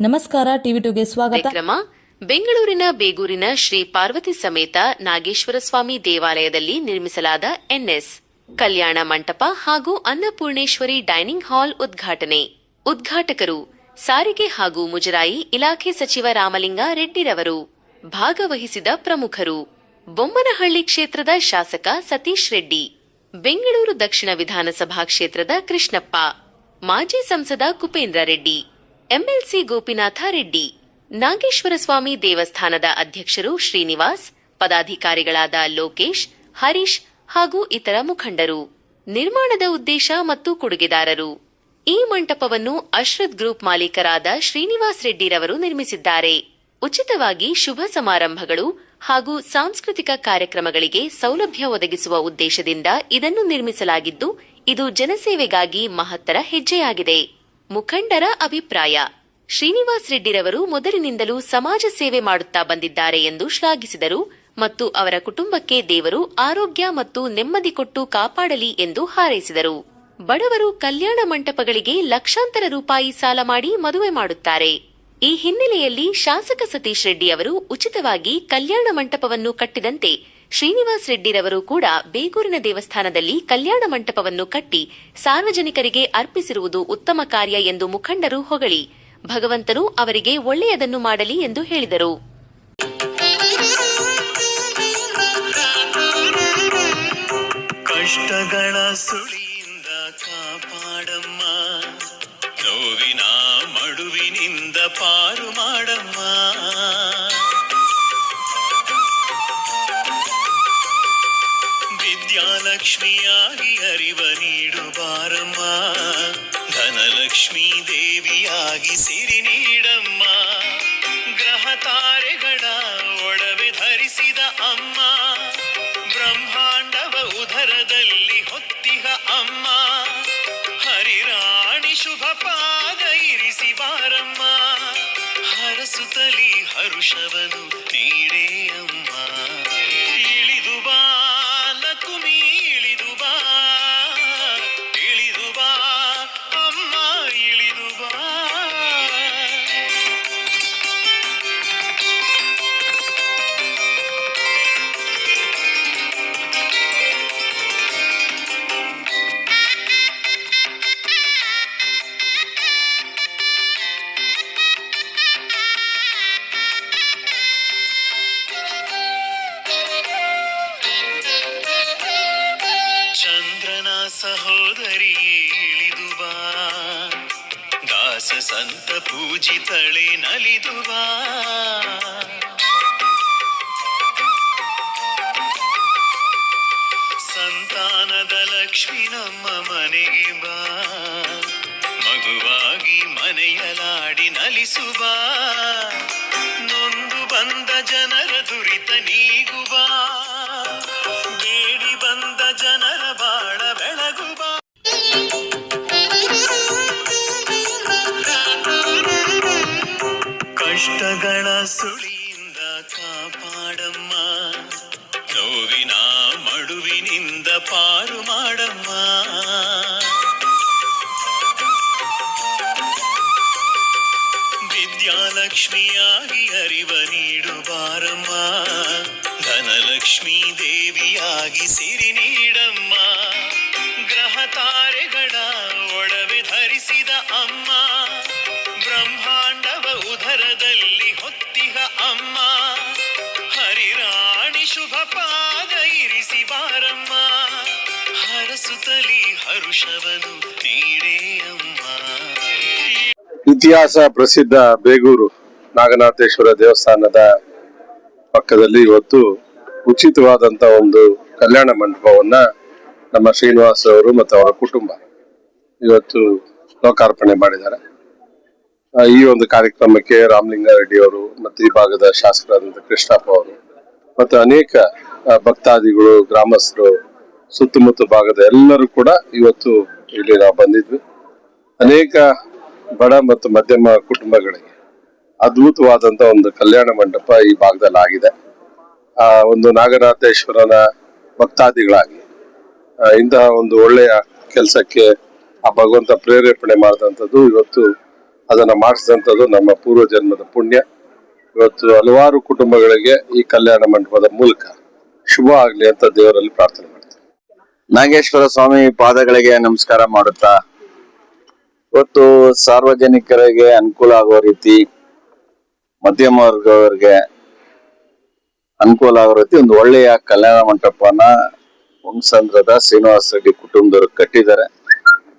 ನಮಸ್ಕಾರ, ಟಿವಿ ಟುಗೆ ಸ್ವಾಗತ. ಬೆಂಗಳೂರಿನ ಬೇಗೂರಿನ ಶ್ರೀ ಪಾರ್ವತಿ ಸಮೇತ ನಾಗೇಶ್ವರ ಸ್ವಾಮಿ ದೇವಾಲಯದಲ್ಲಿ ನಿರ್ಮಿಸಲಾದ ಎನ್ಎಸ್, ಕಲ್ಯಾಣ ಮಂಟಪ ಹಾಗೂ ಅನ್ನಪೂರ್ಣೇಶ್ವರಿ ಡೈನಿಂಗ್ ಹಾಲ್ ಉದ್ಘಾಟನೆ. ಉದ್ಘಾಟಕರು ಸಾರಿಗೆ ಹಾಗೂ ಮುಜರಾಯಿ ಇಲಾಖೆ ಸಚಿವ ರಾಮಲಿಂಗ ರೆಡ್ಡಿರವರು, ಭಾಗವಹಿಸಿದ ಪ್ರಮುಖರು, ಬೊಮ್ಮನಹಳ್ಳಿ ಕ್ಷೇತ್ರದ ಶಾಸಕ ಸತೀಶ್ ರೆಡ್ಡಿ, ಬೆಂಗಳೂರು ದಕ್ಷಿಣ ವಿಧಾನಸಭಾ ಕ್ಷೇತ್ರದ ಕೃಷ್ಣಪ್ಪ, ಮಾಜಿ ಸಂಸದ ಕುಪೇಂದ್ರ ರೆಡ್ಡಿ. ಎಂಎಲ್ಸಿ ಗೋಪಿನಾಥ ರೆಡ್ಡಿ ನಾಗೇಶ್ವರ ಸ್ವಾಮಿ ದೇವಸ್ಥಾನದ ಅಧ್ಯಕ್ಷರು ಶ್ರೀನಿವಾಸ್, ಪದಾಧಿಕಾರಿಗಳಾದ ಲೋಕೇಶ್, ಹರೀಶ್ ಹಾಗೂ ಇತರ ಮುಖಂಡರು. ನಿರ್ಮಾಣದ ಉದ್ದೇಶ ಮತ್ತು ಕೊಡುಗೆದಾರರು. ಈ ಮಂಟಪವನ್ನು ಅಶ್ರದ್ ಗ್ರೂಪ್ ಮಾಲೀಕರಾದ ಶ್ರೀನಿವಾಸ್ ರೆಡ್ಡಿರವರು ನಿರ್ಮಿಸಿದ್ದಾರೆ. ಉಚಿತವಾಗಿ ಶುಭ ಸಮಾರಂಭಗಳು ಹಾಗೂ ಸಾಂಸ್ಕೃತಿಕ ಕಾರ್ಯಕ್ರಮಗಳಿಗೆ ಸೌಲಭ್ಯ ಒದಗಿಸುವ ಉದ್ದೇಶದಿಂದ ಇದನ್ನು ನಿರ್ಮಿಸಲಾಗಿದ್ದು, ಇದು ಜನಸೇವೆಗಾಗಿ ಮಹತ್ತರ ಹೆಜ್ಜೆಯಾಗಿದೆ. ಮುಖಂಡರ ಅಭಿಪ್ರಾಯ. ಶ್ರೀನಿವಾಸ್ ರೆಡ್ಡಿರವರು ಮೊದಲಿನಿಂದಲೂ ಸಮಾಜ ಸೇವೆ ಮಾಡುತ್ತಾ ಬಂದಿದ್ದಾರೆ ಎಂದು ಶ್ಲಾಘಿಸಿದರು ಮತ್ತು ಅವರ ಕುಟುಂಬಕ್ಕೆ ದೇವರು ಆರೋಗ್ಯ ಮತ್ತು ನೆಮ್ಮದಿ ಕೊಟ್ಟು ಕಾಪಾಡಲಿ ಎಂದು ಹಾರೈಸಿದರು. ಬಡವರು ಕಲ್ಯಾಣ ಮಂಟಪಗಳಿಗೆ ಲಕ್ಷಾಂತರ ರೂಪಾಯಿ ಸಾಲ ಮಾಡಿ ಮದುವೆ ಮಾಡುತ್ತಾರೆ. ಈ ಹಿನ್ನೆಲೆಯಲ್ಲಿ ಶಾಸಕ ಸತೀಶ್ ರೆಡ್ಡಿ ಅವರು ಉಚಿತವಾಗಿ ಕಲ್ಯಾಣ ಮಂಟಪವನ್ನು ಕಟ್ಟಿದಂತೆ ಶ್ರೀನಿವಾಸ್ ರೆಡ್ಡಿರವರು ಕೂಡ ಬೇಗೂರಿನ ದೇವಸ್ಥಾನದಲ್ಲಿ ಕಲ್ಯಾಣ ಮಂಟಪವನ್ನು ಕಟ್ಟಿ ಸಾರ್ವಜನಿಕರಿಗೆ ಅರ್ಪಿಸಿರುವುದು ಉತ್ತಮ ಕಾರ್ಯ ಎಂದು ಮುಖಂಡರು ಹೊಗಳಿ. ಭಗವಂತರು ಅವರಿಗೆ ಒಳ್ಳೆಯದನ್ನು ಮಾಡಲಿ ಎಂದು ಹೇಳಿದರು. ಕಷ್ಟಗಳ ಸುಳಿಯಿಂದ ಕಾಪಾಡಮ್ಮ. ನೋವಿನ ವಿದ್ಯಾಲಕ್ಷ್ಮಿಯಾಗಿ ಅರಿವ ನೀಡು ಬಾರಮ್ಮ. ಧನಲಕ್ಷ್ಮೀ ದೇವಿಯಾಗಿ ಸಿರಿ ನೀಡಮ್ಮ. ಗ್ರಹ ತಾರೆಗಳ ಒಡವೆ ಧರಿಸಿದ ಅಮ್ಮ. ಬ್ರಹ್ಮಾಂಡವ ಉದರದಲ್ಲಿ ಹೊತ್ತಿಹ ಅಮ್ಮ. ಹರಿರಾಣಿ ಶುಭ ಪಾದ ಇರಿಸಿ ಬಾರಮ್ಮ. ಹರಸುತಲಿ ಹರುಷವನು ಸಂತ ಪೂಜಿತಳೆ ನಲಿದು ಬಾ ಸಂತಾನದ ಲಕ್ಷ್ಮಿ ನಮ್ಮ ಮನೆಗೆ ಬಾ. ಮಗುವಾಗಿ ಮನೆಯಲಾಡಿ ನಲಿಸುವ. ಕಷ್ಟಗಳ ಸುಳಿಯಿಂದ ಕಾಪಾಡಮ್ಮ. ನೋವಿನ ಮಡುವಿನಿಂದ ಪಾರು ಮಾಡಮ್ಮ. ವಿದ್ಯಾಲಕ್ಷ್ಮಿಯಾಗಿ ಅರಿವ ನೀಡು. ಇತಿಹಾಸ ಪ್ರಸಿದ್ಧ ಬೇಗೂರು ನಾಗನಾಥೇಶ್ವರ ದೇವಸ್ಥಾನದ ಪಕ್ಕದಲ್ಲಿ ಇವತ್ತು ಉಚಿತವಾದಂತ ಒಂದು ಕಲ್ಯಾಣ ಮಂಟಪವನ್ನ ನಮ್ಮ ಶ್ರೀನಿವಾಸ ಅವರು ಮತ್ತು ಅವರ ಕುಟುಂಬ ಇವತ್ತು ಲೋಕಾರ್ಪಣೆ ಮಾಡಿದ್ದಾರೆ. ಈ ಒಂದು ಕಾರ್ಯಕ್ರಮಕ್ಕೆ ರಾಮಲಿಂಗಾರೆಡ್ಡಿ ಅವರು ಮತ್ತು ಈ ಭಾಗದ ಶಾಸಕರಾದಂಥ ಕೃಷ್ಣಪ್ಪ ಅವರು ಮತ್ತು ಅನೇಕ ಭಕ್ತಾದಿಗಳು, ಗ್ರಾಮಸ್ಥರು ಸುತ್ತಮುತ್ತ ಭಾಗದ ಎಲ್ಲರೂ ಕೂಡ ಇವತ್ತು ಇಲ್ಲಿ ನಾವು ಬಂದಿದ್ವಿ. ಅನೇಕ ಬಡ ಮತ್ತು ಮಧ್ಯಮ ಕುಟುಂಬಗಳಿಗೆ ಅದ್ಭುತವಾದಂತ ಒಂದು ಕಲ್ಯಾಣ ಮಂಟಪ ಈ ಭಾಗದಲ್ಲಿ ಆಗಿದೆ. ಆ, ಒಂದು ನಾಗನಾಥೇಶ್ವರನ ಭಕ್ತಾದಿಗಳಾಗಿ ಇಂತಹ ಒಂದು ಒಳ್ಳೆಯ ಕೆಲಸಕ್ಕೆ ಆ ಭಗವಂತ ಪ್ರೇರೇಪಣೆ ಮಾಡಿದಂಥದ್ದು ಇವತ್ತು ಅದನ್ನ ಮಾಡಿಸಿದಂಥದ್ದು ನಮ್ಮ ಪೂರ್ವ ಜನ್ಮದ ಪುಣ್ಯ. ಇವತ್ತು ಹಲವಾರು ಕುಟುಂಬಗಳಿಗೆ ಈ ಕಲ್ಯಾಣ ಮಂಟಪದ ಮೂಲಕ ಶುಭ ಆಗ್ಲಿ ಅಂತ ದೇವರಲ್ಲಿ ಪ್ರಾರ್ಥನೆ ನಾಗೇಶ್ವರ ಸ್ವಾಮಿ ಪಾದಗಳಿಗೆ ನಮಸ್ಕಾರ ಮಾಡುತ್ತಾ. ಇವತ್ತು ಸಾರ್ವಜನಿಕರಿಗೆ ಅನುಕೂಲ ಆಗೋ ರೀತಿ, ಮಧ್ಯಮ ವರ್ಗವರಿಗೆ ಅನುಕೂಲ ಆಗೋ ರೀತಿ ಒಂದು ಒಳ್ಳೆಯ ಕಲ್ಯಾಣ ಮಂಟಪನ ಹುಣಸಂದ್ರದ ಶ್ರೀನಿವಾಸ ರೆಡ್ಡಿ ಕುಟುಂಬದವರು ಕಟ್ಟಿದ್ದಾರೆ.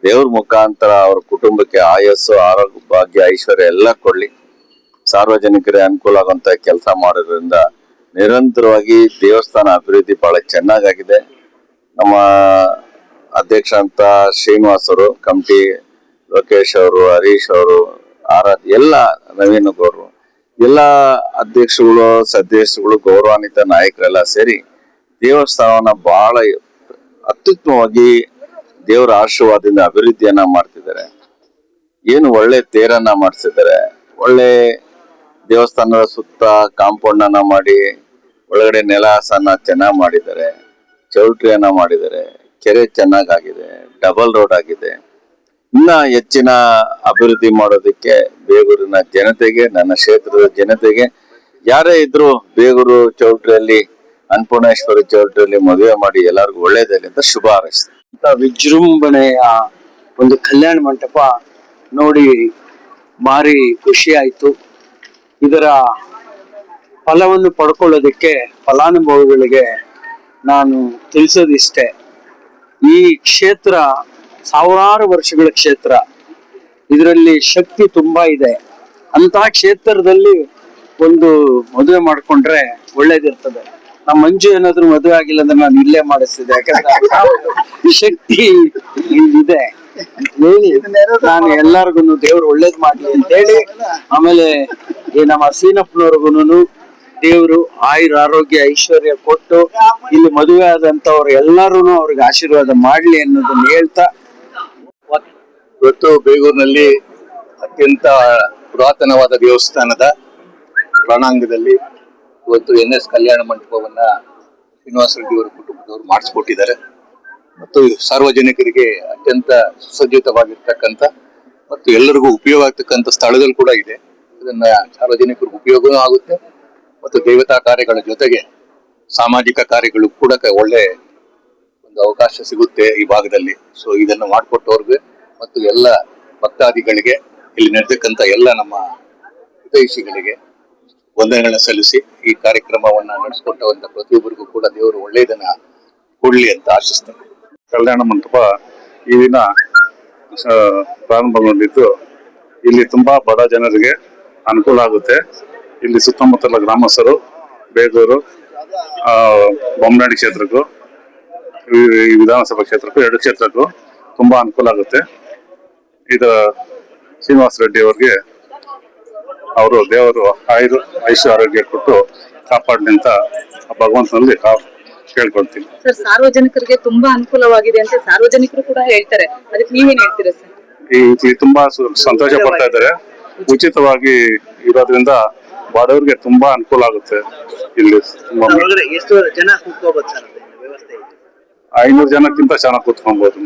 ದೇವ್ರ ಮುಖಾಂತರ ಅವ್ರ ಕುಟುಂಬಕ್ಕೆ ಆಯಸ್ಸು, ಆರೋಗ್ಯ, ಭಾಗ್ಯ, ಐಶ್ವರ್ಯ ಎಲ್ಲ ಕೊಡ್ಲಿ. ಸಾರ್ವಜನಿಕರಿಗೆ ಅನುಕೂಲ ಆಗುವಂತ ಕೆಲಸ ಮಾಡೋದ್ರಿಂದ ನಿರಂತರವಾಗಿ ದೇವಸ್ಥಾನ ಅಭಿವೃದ್ಧಿ ಬಹಳ ಚೆನ್ನಾಗಾಗಿದೆ. ನಮ್ಮ ಅಧ್ಯಕ್ಷ ಅಂತ ಶ್ರೀನಿವಾಸರು ಕಮಿಟಿ ಲೋಕೇಶ್ ಅವರು, ಹರೀಶ್ ಅವರು ಆರಾಧ ಎಲ್ಲ ನವೀನ್ ಗೌಡ್ರು, ಎಲ್ಲ ಅಧ್ಯಕ್ಷಗಳು ಸದಸ್ಯಗಳು ಗೌರವಾನ್ವಿತ ನಾಯಕರೆಲ್ಲ ಸೇರಿ ದೇವಸ್ಥಾನವನ್ನ ಬಹಳ ಅತ್ಯುತ್ತಮವಾಗಿ ದೇವರ ಆಶೀರ್ವಾದದಿಂದ ಅಭಿವೃದ್ಧಿಯನ್ನ ಮಾಡ್ತಿದ್ದಾರೆ. ಏನು ಒಳ್ಳೆ ತೇರನ್ನ ಮಾಡಿಸಿದ್ದಾರೆ. ಒಳ್ಳೆ ದೇವಸ್ಥಾನದ ಸುತ್ತ ಕಾಂಪೌಂಡ್ ಅನ್ನ ಮಾಡಿ, ಒಳಗಡೆ ನೆಲಹಾಸನ್ನ ಚೆನ್ನಾಗಿ ಮಾಡಿದ್ದಾರೆ. ಚೌಲ್ಟ್ರಿಯನ್ನ ಮಾಡಿದ್ದಾರೆ. ಕೆರೆ ಚೆನ್ನಾಗಾಗಿದೆ, ಡಬಲ್ ರೋಡ್ ಆಗಿದೆ. ಇನ್ನ ಹೆಚ್ಚಿನ ಅಭಿವೃದ್ಧಿ ಮಾಡೋದಕ್ಕೆ ಬೇಗೂರಿನ ಜನತೆಗೆ, ನನ್ನ ಕ್ಷೇತ್ರದ ಜನತೆಗೆ, ಯಾರೇ ಇದ್ರು ಬೇಗೂರು ಚೌಟ್ರಿಯಲ್ಲಿ ಅನ್ನಪೂರ್ಣೇಶ್ವರಿ ಚೌಟ್ರಿಯಲ್ಲಿ ಮದುವೆ ಮಾಡಿ ಎಲ್ಲರಿಗೂ ಒಳ್ಳೇದಲ್ಲಿ ಅಂತ ಶುಭ ಅಂತ ವಿಜೃಂಭಣೆಯ ಒಂದು ಕಲ್ಯಾಣ ಮಂಟಪ ನೋಡಿ ಭಾರಿ ಖುಷಿ ಆಯ್ತು. ಇದರ ಫಲವನ್ನು ಪಡ್ಕೊಳ್ಳೋದಕ್ಕೆ ಫಲಾನುಭವಿಗಳಿಗೆ ನಾನು ತಿಳಿಸೋದಿಷ್ಟೇ. ಈ ಕ್ಷೇತ್ರ ಸಾವಿರಾರು ವರ್ಷಗಳ ಕ್ಷೇತ್ರ. ಇದರಲ್ಲಿ ಶಕ್ತಿ ತುಂಬಾ ಇದೆ. ಅಂತಹ ಕ್ಷೇತ್ರದಲ್ಲಿ ಒಂದು ಮದುವೆ ಮಾಡ್ಕೊಂಡ್ರೆ ಒಳ್ಳೇದಿರ್ತದೆ. ನಮ್ಮ ಮಂಜು ಏನಾದ್ರು ಮದುವೆ ಆಗಿಲ್ಲ ಅಂದ್ರೆ ನಾನು ಇಲ್ಲೇ ಮಾಡಿಸ್ತಿದ್ದೆ. ಯಾಕಂದ್ರೆ ಶಕ್ತಿ ಇದೆ ಹೇಳಿ ನಾನು ಎಲ್ಲಾರ್ಗು ದೇವ್ರು ಒಳ್ಳೇದ್ ಮಾಡ್ಲಿ ಅಂತ ಹೇಳಿ, ಆಮೇಲೆ ಈ ನಮ್ಮ ಸೀನಪ್ಪನವ್ರಿಗೂನು ದೇವ್ರು ಆಯುರ್ ಆರೋಗ್ಯ ಐಶ್ವರ್ಯ ಕೊಟ್ಟು ಇಲ್ಲಿ ಮದುವೆ ಆದಂತವ್ರು ಎಲ್ಲರೂ ಅವ್ರಿಗೆ ಆಶೀರ್ವಾದ ಮಾಡ್ಲಿ ಅನ್ನೋದನ್ನ ಹೇಳ್ತಾ ಇವತ್ತು ಬೇಗೂರಿನಲ್ಲಿ ಅತ್ಯಂತ ಪುರಾತನವಾದ ದೇವಸ್ಥಾನದ ರಣಾಂಗದಲ್ಲಿ ಇವತ್ತು ಎನ್ ಎಸ್ ಕಲ್ಯಾಣ ಮಂಟಪವನ್ನ ಶ್ರೀನಿವಾಸ ರೆಡ್ಡಿ ಅವರ ಕುಟುಂಬದವರು ಮಾಡಿಸ್ಕೊಟ್ಟಿದ್ದಾರೆ. ಮತ್ತು ಸಾರ್ವಜನಿಕರಿಗೆ ಅತ್ಯಂತ ಸುಸಜ್ಜಿತವಾಗಿರ್ತಕ್ಕಂಥ ಮತ್ತು ಎಲ್ಲರಿಗೂ ಉಪಯೋಗ ಆಗ್ತಕ್ಕಂಥ ಸ್ಥಳಗಳು ಕೂಡ ಇದೆ. ಇದನ್ನ ಸಾರ್ವಜನಿಕರಿಗೆ ಉಪಯೋಗವೂ ಆಗುತ್ತೆ. ಮತ್ತು ದೇವತಾ ಕಾರ್ಯಗಳ ಜೊತೆಗೆ ಸಾಮಾಜಿಕ ಕಾರ್ಯಗಳು ಕೂಡ ಒಳ್ಳೆ ಒಂದು ಅವಕಾಶ ಸಿಗುತ್ತೆ ಈ ಭಾಗದಲ್ಲಿ. ಸೊ ಇದನ್ನು ಮಾಡಿಕೊಟ್ಟವ್ರಿಗೆ ಮತ್ತು ಎಲ್ಲ ಭಕ್ತಾದಿಗಳಿಗೆ, ಇಲ್ಲಿ ನಡೆದಕ್ಕಂಥ ಎಲ್ಲ ನಮ್ಮ ಹಿತೈಷಿಗಳಿಗೆ ವಂದನೆಗಳನ್ನ ಸಲ್ಲಿಸಿ ಈ ಕಾರ್ಯಕ್ರಮವನ್ನ ನಡೆಸಿಕೊಟ್ಟವಂತ ಪ್ರತಿಯೊಬ್ಬರಿಗೂ ಕೂಡ ದೇವರು ಒಳ್ಳೆಯದನ್ನ ಕೊಡ್ಲಿ ಅಂತ ಆಶಿಸ್ತೇನೆ. ಕಲ್ಯಾಣ ಮಂಟಪ ಈ ದಿನ ಪ್ರಾರಂಭಗೊಂಡಿದ್ದು. ಇಲ್ಲಿ ತುಂಬಾ ಬಡ ಜನರಿಗೆ ಅನುಕೂಲ ಆಗುತ್ತೆ. ಇಲ್ಲಿ ಸುತ್ತಮುತ್ತಲ ಗ್ರಾಮಸ್ಥರು ಬೇಗೂರು ಬೊಮ್ಮನಾಡಿ ಕ್ಷೇತ್ರಕ್ಕೂ ಈ ವಿಧಾನಸಭಾ ಕ್ಷೇತ್ರಕ್ಕೂ ಎರಡು ಕ್ಷೇತ್ರಕ್ಕೂ ತುಂಬಾ ಅನುಕೂಲ ಆಗುತ್ತೆ. ಇದು ಶ್ರೀನಿವಾಸ ರೆಡ್ಡಿ ಅವರಿಗೆ ಅವರು ದೇವರು ಆಯುರ್ ಐಶ್ವರ್ಯ ಆರೋಗ್ಯ ಕೊಟ್ಟು ಕಾಪಾಡಲಿ ಅಂತ ಭಗವಂತನಲ್ಲಿ ಕೇಳ್ಕೊಳ್ತೀನಿ. ಸರ್ ಸಾರ್ವಜನಿಕರಿಗೆ ತುಂಬಾ ಅನುಕೂಲವಾಗಿದೆ ಅಂತ ಸಾರ್ವಜನಿಕರು ಕೂಡ ಹೇಳ್ತಾರೆ. ಅದಕ್ಕೆ ನೀವೇನ್ ಹೇಳ್ತೀರಾ ಸರ್? ಈ ತುಂಬಾ ಸಂತೋಷ ಪಡ್ತಾ ಇದ್ದಾರೆ. ಉಚಿತವಾಗಿ ಇರೋದ್ರಿಂದ ಬಡವರಿಗೆ ತುಂಬಾ ಅನುಕೂಲ ಆಗುತ್ತೆ ಇಲ್ಲಿ ತುಂಬಾ. ಎಷ್ಟು ಜನ ಕೂತ್ಕೋಬಹುದು ಸರ್ ವ್ಯವಸ್ಥೆ ಐನೂರು ಜನಕ್ಕಿಂತ ಚೆನ್ನಾಗಿ ಕೂತ್ಕೊಬಹುದು